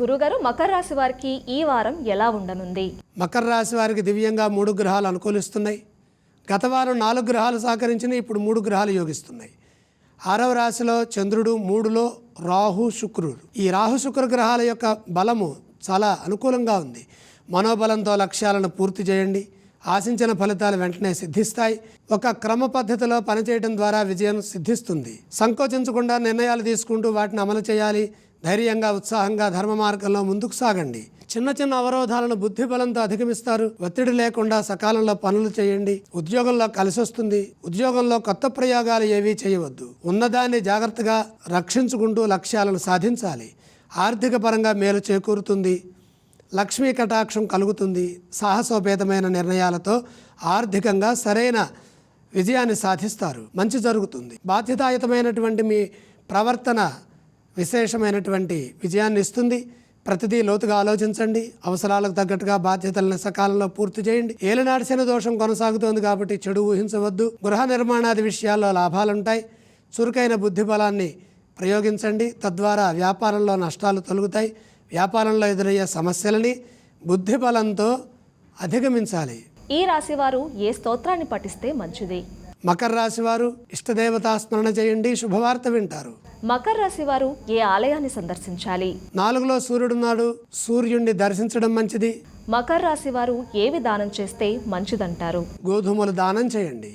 గురుగారు మకర రాశి వారికి ఈ వారం ఎలా ఉండనుంది? మకర రాశి వారికి దివ్యంగా మూడు గ్రహాలు అనుకూలిస్తున్నాయి. గత వారం నాలుగు గ్రహాలు సహకరించిన ఇప్పుడు మూడు గ్రహాలు యోగిస్తున్నాయి. ఆరవ రాశిలో చంద్రుడు మూడులో రాహు శుక్రుడు. ఈ రాహు శుక్ర గ్రహాల యొక్క బలము చాలా అనుకూలంగా ఉంది. మనోబలంతో లక్ష్యాలను పూర్తి చేయండి. ఆశించిన ఫలితాలు వెంటనే సిద్ధిస్తాయి. ఒక క్రమ పద్ధతిలో పనిచేయడం ద్వారా విజయం సిద్ధిస్తుంది. సంకోచించకుండా నిర్ణయాలు తీసుకుంటూ వాటిని అమలు చేయాలి. ధైర్యంగా ఉత్సాహంగా ధర్మ మార్గంలో ముందుకు సాగండి. చిన్న చిన్న అవరోధాలను బుద్ధి బలంతో అధిగమిస్తారు. ఒత్తిడి లేకుండా సకాలంలో పనులు చేయండి. ఉద్యోగంలో కలిసి వస్తుంది ఉద్యోగంలో కొత్త ప్రయోగాలు ఏవీ చేయవద్దు. ఉన్నదాన్ని జాగ్రత్తగా రక్షించుకుంటూ లక్ష్యాలను సాధించాలి. ఆర్థిక పరంగా మేలు చేకూరుతుంది. లక్ష్మీ కటాక్షం కలుగుతుంది. సాహసోపేతమైన నిర్ణయాలతో ఆర్థికంగా సరైన విజయాన్ని సాధిస్తారు. మంచి జరుగుతుంది. బాధ్యతాయుతమైనటువంటి మీ ప్రవర్తన విశేషమైనటువంటి విజయాన్ని ఇస్తుంది. ప్రతిదీ లోతుగా ఆలోచించండి. అవసరాలకు తగ్గట్టుగా బాధ్యతలను సకాలంలో పూర్తి చేయండి. ఏలినాటి శని దోషం కొనసాగుతోంది కాబట్టి చెడు ఊహించవద్దు. గృహ నిర్మాణాది విషయాల్లో లాభాలుంటాయి. చురుకైన బుద్ధి బలాన్ని ప్రయోగించండి. తద్వారా వ్యాపారంలో నష్టాలు తొలుగుతాయి. వ్యాపారంలో ఎదురయ్యే సమస్యలని బుద్ధి బలంతో అధిగమించాలి. ఈ రాశి వారు ఏ స్తోత్రాన్ని పఠిస్తే మంచిది? మకర రాశి వారు ఇష్టదేవతా స్మరణ చేయండి. శుభవార్త వింటారు. మకర రాశి వారు ఏ ఆలయాన్ని సందర్శించాలి? నాలుగులో సూర్యుడున్నాడు సూర్యుడిని దర్శించడం మంచిది. మకర రాశి వారు ఏవి దానం చేస్తే మంచిదంటారు? గోధుమలు దానం చేయండి.